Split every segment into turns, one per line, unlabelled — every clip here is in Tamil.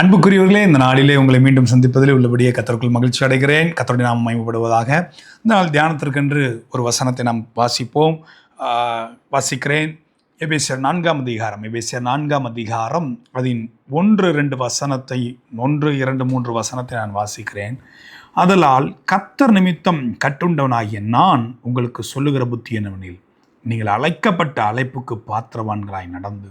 அன்புக்குரியவர்களே இந்த நாளிலே உங்களை மீண்டும் சந்திப்பதில் உள்ளபடியே கத்தருக்குள் மகிழ்ச்சி அடைகிறேன். கத்தருடைய நாம் மயமப்படுவதாக இந்த நாள் தியானத்திற்கென்று ஒரு வசனத்தை நாம் வாசிப்போம். வாசிக்கிறேன். எபேசியர் நான்காம் அதிகாரம் எபேசியர் நான்காம் அதிகாரம் அதன் ஒன்று ரெண்டு வசனத்தை ஒன்று இரண்டு மூன்று வசனத்தை நான் வாசிக்கிறேன். அதலால் கத்தர் நிமித்தம் கட்டுண்டவனாகிய நான் உங்களுக்கு சொல்லுகிற புத்தி என்னவெனில் நீங்கள் அழைக்கப்பட்ட அழைப்புக்கு பாத்திரவான்களாய் நடந்து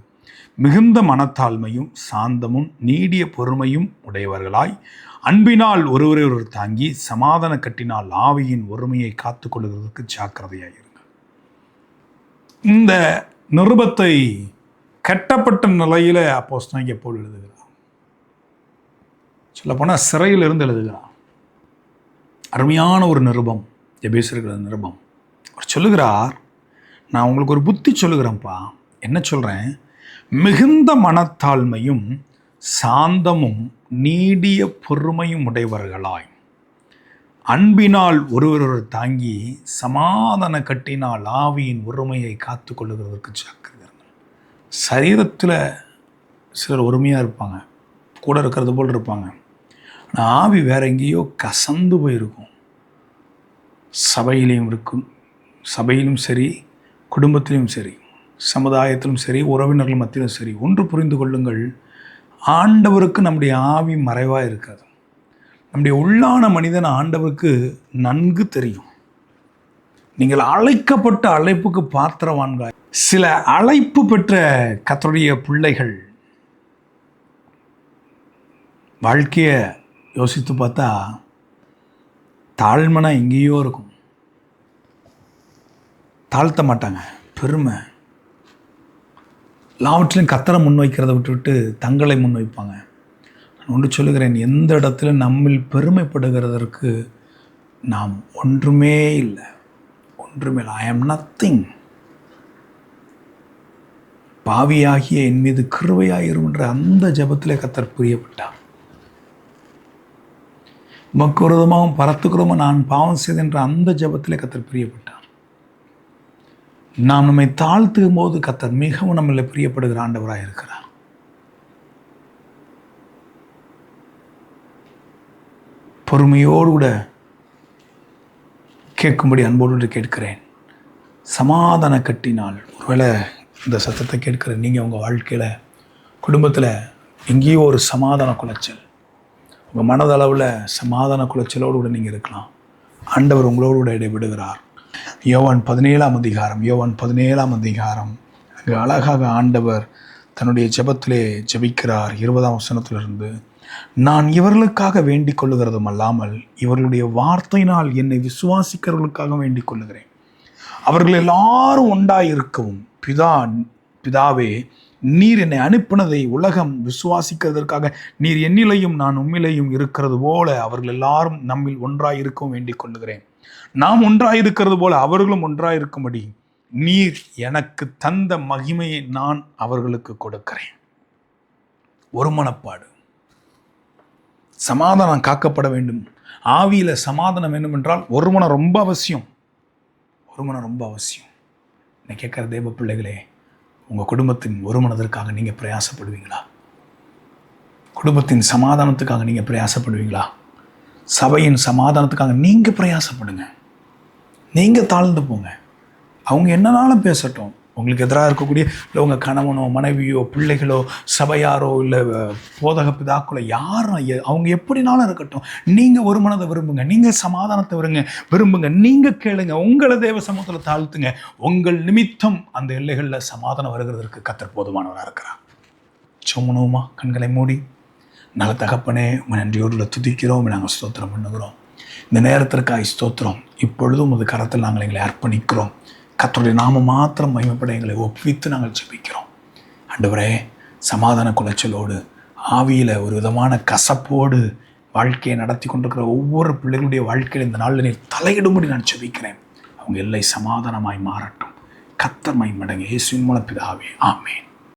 மிகுந்த மனத்தாழ்மையும் சாந்தமும் நீடிய பொறுமையும் உடையவர்களாய் அன்பினால் ஒருவரை ஒருவர் தாங்கி சமாதான கட்டினால் ஆவியின் ஒருமையை காத்துக் கொள்கிறதுக்கு ஜாக்கிரதையாயிருங்கள். இந்த நிருபத்தை கட்டப்பட்ட நிலையில அப்போஸ்தலன் போல் எழுதுகிறார். சொல்லப்போனால் சிறையில் இருந்து எழுதுகிறார். அருமையான ஒரு நிருபம் எபேசிருக்கிற நிருபம். அவர் சொல்லுகிறார் நான் உங்களுக்கு ஒரு புத்தி சொல்லுகிறேன்ப்பா. என்ன சொல்கிறேன் மிகுந்த மனத்தாழ்மையும் சாந்தமும் நீடிய பொறுமையும் உடையவர்களாய். அன்பினால் ஒருவரொரு தாங்கி சமாதான கட்டினால் ஆவியின் ஒருமையை காத்து கொள்ளுகிறதற்கு ஜாக்கிரதை சரீரத்தில் சிலர் ஒருமையாக இருப்பாங்க. கூட இருக்கிறது போல் இருப்பாங்க. ஆனால் ஆவி வேற எங்கேயோ கசந்து போயிருக்கும். சபையிலையும் இருக்கும். சபையிலும் சரி குடும்பத்திலையும் சரி. சமுதாயத்திலும் சரி உறவினர்கள் மத்தியிலும் சரி ஒன்று புரிந்து கொள்ளுங்கள். ஆண்டவருக்கு நம்முடைய ஆவி மறைவாக இருக்காது. நம்முடைய உள்ளான மனிதன் ஆண்டவருக்கு நன்கு தெரியும். நீங்கள் அழைக்கப்பட்ட அழைப்புக்கு பாத்திரவான்கள். சில அழைப்பு பெற்ற கத்தருடைய பிள்ளைகள். வாழ்க்கையை யோசித்து பார்த்தா தாழ்மனா எங்கேயோ இருக்கும். தாழ்த்த மாட்டாங்க. பெருமை. எல்லாவற்றிலும் கத்தரை முன்வைக்கிறத விட்டுவிட்டு தங்களை முன்வைப்பாங்க. நான் ஒன்று சொல்லுகிறேன் எந்த இடத்துல நம்மில் பெருமைப்படுகிறதற்கு நாம் ஒன்றுமே இல்லை. ஒன்றுமே இல்லை. ஐ ஆம் நத்திங் பாவியாகிய என் மீது கிருவையாயிருன்ற அந்த ஜபத்திலே கத்தர் புரியப்பட்டார். உமக்கு விரோதமாகவும் நான் பாவம் செய்தென்ற அந்த ஜபத்திலே கத்தர் பிரியப்பட்டார். நாம் நம்மை தாழ்த்தும் போது கத்தர் மிகவும் நம்மளை பிரியப்படுகிற ஆண்டவராக இருக்கிறார். பொறுமையோடு கூட கேட்கும்படி அன்போடு கேட்கிறேன். சமாதான கட்டினால் ஒருவேளை இந்த சத்தத்தை கேட்கிற நீங்கள் உங்கள் வாழ்க்கையில் குடும்பத்தில் எங்கேயோ ஒரு சமாதான குலைச்சல் உங்கள் மனதளவில் சமாதான குலைச்சலோடு கூட நீங்கள் இருக்கலாம். ஆண்டவர் உங்களோடு கூட இடைவிடுகிறார் யோவான் பதினேழாம் அதிகாரம் யோவான் பதினேழாம் அதிகாரம். அங்கு அழகாக ஆண்டவர் தன்னுடைய ஜெபத்திலே ஜெபிக்கிறார் இருபதாம் வசனத்திலிருந்து. நான் இவர்களுக்காக வேண்டிக் கொள்ளுகிறதும் அல்லாமல் இவர்களுடைய வார்த்தையினால் என்னை விசுவாசிக்கிறவர்களுக்காக வேண்டிக் கொள்ளுகிறேன். அவர்கள் எல்லாரும் ஒன்றாயிருக்கவும் பிதா பிதாவே நீர் என்னை அனுப்பினதை உலகம் விசுவாசிக்கிறதற்காக. நீர் என்னிலையும் நான் உண்மையிலையும் இருக்கிறது போல அவர்கள் எல்லாரும் நம்மில் ஒன்றாயிருக்கவும் வேண்டிக் கொள்ளுகிறேன். நாம் ஒன்றாயிருக்கிறது போல அவர்களும் ஒன்றாயிருக்கும்படி நீர் எனக்கு தந்த மகிமையை நான் அவர்களுக்கு கொடுக்கிறேன். ஒரு மனப்பாடு. சமாதானம் காக்கப்பட வேண்டும். ஆவியில் சமாதானம் வேண்டுமென்றால் ஒரு மனம் ரொம்ப அவசியம். ஒரு மனம் ரொம்ப அவசியம். நான் கேட்குற தேவ பிள்ளைகளே உங்கள் குடும்பத்தின் ஒரு மனதிற்காக நீங்கள் பிரயாசப்படுவீங்களா? குடும்பத்தின் சமாதானத்துக்காக நீங்கள் பிரயாசப்படுவீங்களா? சபையின் சமாதானத்துக்காக நீங்கள் பிரயாசப்படுங்க. நீங்கள் தாழ்ந்து போங்க. அவங்க என்னனாலும் பேசட்டும். உங்களுக்கு எதிராக இருக்கக்கூடிய இல்லை உங்கள் கணவனோ மனைவியோ பிள்ளைகளோ சபையாரோ இல்லை போதக பிதாக்களோ யாரும் அவங்க எப்படினாலும் இருக்கட்டும். நீங்கள் ஒரு மனதை விரும்புங்க. நீங்கள் சமாதானத்தை விருங்க விரும்புங்க. நீங்கள் கேளுங்க. உங்களை தேவ சமூகத்தில் தாழ்த்துங்க. உங்கள் நிமித்தம் அந்த எல்லைகளில் சமாதானம் வருகிறதற்கு கத்தர் போதுமானவராக இருக்கிறார். சுமனுமா கண்களை மூடி. நல்ல தகப்பனே உங்கள் நன்றியோடு துதிக்கிறோம். நாங்கள் ஸ்தோத்திரம் பண்ணுகிறோம். இந்த நேரத்திற்காக ஸ்தோத்திரம். இப்பொழுதும் உமது கரத்தில் நாங்கள் எங்களை அர்ப்பணிக்கிறோம். கத்தருடைய நாம மாத்திரம் மகிமைப்பட எங்களை ஒப்பித்து நாங்கள் ஜெபிக்கிறோம். ஆண்டவரே சமாதான குலைச்சலோடு ஆவியில் ஒரு விதமான கசப்போடு வாழ்க்கையை நடத்தி கொண்டிருக்கிற ஒவ்வொரு பிள்ளைகளுடைய வாழ்க்கையில் இந்த நாளில் நீர் தலையிடும்படி நான் ஜெபிக்கிறேன். அவங்க எல்லை சமாதானமாய் மாறட்டும். கத்தர் மகிமடங்க இயேசுவின் மூலம் பிதாவே ஆமேன்.